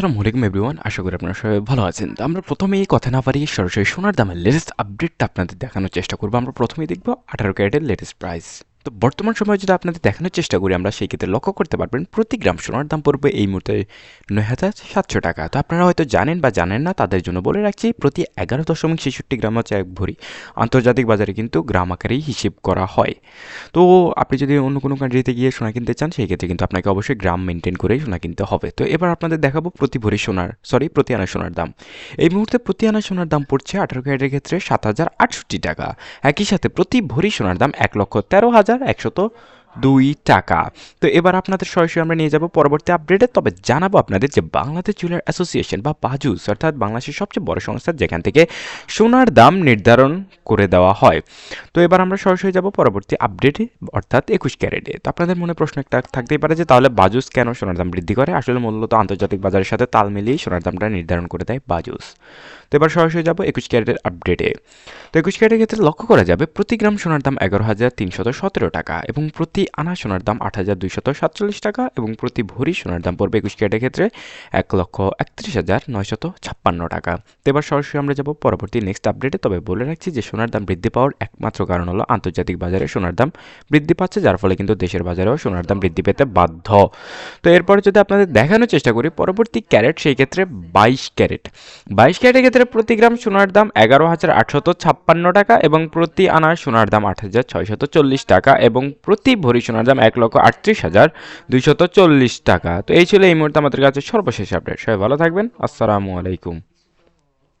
আসসালামু আলাইকুম এভরিওয়ান আশা করি আপনারা সবাই ভালো আছেন। তো আমরা প্রথমে এই কথা না পারি সরাসরি সোনার দামের লেটেস্ট আপডেটটা আপনাদের দেখানোর চেষ্টা করব। আমরা প্রথমেই দেখব আঠারো ক্যারেটের লেটেস্ট প্রাইস তো বর্তমান সময়ে যদি আপনাদের দেখানোর চেষ্টা করি, আমরা সেই ক্ষেত্রে লক্ষ্য করতে পারবেন প্রতি গ্রাম সোনার দাম পড়বে এই মুহূর্তে নয় হাজার সাতশো টাকা। তো আপনারা হয়তো জানেন বা জানেন না, তাদের জন্য বলে রাখছি, প্রতি এগারো দশমিক ছেষট্টি গ্রাম হচ্ছে এক ভরি। আন্তর্জাতিক বাজারে কিন্তু গ্রাম আকারেই হিসেব করা হয়। তো আপনি যদি অন্য কোনো কান্ট্রিতে গিয়ে সোনা কিনতে চান, সেই ক্ষেত্রে কিন্তু আপনাকে অবশ্যই গ্রাম মেনটেন করেই সোনা কিনতে হবে। তো এবার আপনাদের দেখাবো প্রতি ভরি সোনার সরি প্রতি আনা সোনার দাম। এই মুহূর্তে প্রতি আনা সোনার দাম পড়ছে আঠারো ক্যারেটের ক্ষেত্রে সাত হাজার আটষট্টি টাকা। একই সাথে প্রতি ভরি সোনার দাম এক লক্ষ তেরো হাজার একশত দুই টাকা। তো এবার আপনাদের সরাসরি আমরা নিয়ে যাব পরবর্তী আপডেটে তবে জানাব আপনাদের যে বাংলাদেশ জুয়েলার অ্যাসোসিয়েশন বা বাজুস, অর্থাৎ বাংলাদেশের সবচেয়ে বড় সংস্থা, যেখান থেকে সোনার দাম নির্ধারণ করে দেওয়া হয়। তো এবার আমরা সরাসরি যাব পরবর্তী আপডেটে অর্থাৎ একুশ ক্যারেটে। তো আপনাদের মনে প্রশ্ন একটা থাকতেই পারে যে, তাহলে বাজুস কেন সোনার দাম বৃদ্ধি করে? আসলে মূলত আন্তর্জাতিক বাজারের সাথে তাল মিলিয়ে সোনার দামটা নির্ধারণ করে দেয় বাজুস। তো এবার সরাসরি যাব একুশ ক্যারেটের আপডেটে তো একুশ ক্যারেটের ক্ষেত্রে লক্ষ্য করা যাবে, প্রতি গ্রাম সোনার দাম এগারো হাজার তিনশত সতেরো টাকা এবং প্রতি আনা সোনার দাম আট হাজার দুইশত সাতচল্লিশ টাকা এবং প্রতি ভরি সোনার দাম পড়বে একুশ ক্যারেটের ক্ষেত্রে এক লক্ষ একত্রিশ হাজার নয়শত ছাপ্পান্ন টাকা। তো এবার সরাসরি আমরা যাব পরবর্তী নেক্সট আপডেটে তবে বলে রাখছি যে, সোনার দাম বৃদ্ধি পাওয়ার একমাত্র কারণ হলো আন্তর্জাতিক বাজারে সোনার দাম বৃদ্ধি পাচ্ছে, যার ফলে কিন্তু দেশের বাজারেও সোনার দাম বৃদ্ধি পেতে বাধ্য। তো এরপরে যদি আপনাদের দেখানোর চেষ্টা করি, পরবর্তী ক্যারেট, সেই ক্ষেত্রে বাইশ ক্যারেট। বাইশ ক্যারেটের ক্ষেত্রে প্রতি গ্রাম সোনার দাম এগারো হাজার আটশত ছাপ্পান্ন টাকা এবং প্রতি আনার সোনার দাম আট হাজার ছয়শত চল্লিশ টাকা এবং প্রতি ভরি সোনার দাম এক লক্ষ আটত্রিশ হাজার দুইশত চল্লিশ টাকা। তো এই ছিল এই মুহূর্তে আমাদের কাছে সর্বশেষ আপডেট। সবাই ভালো থাকবেন। আসসালামু আলাইকুম।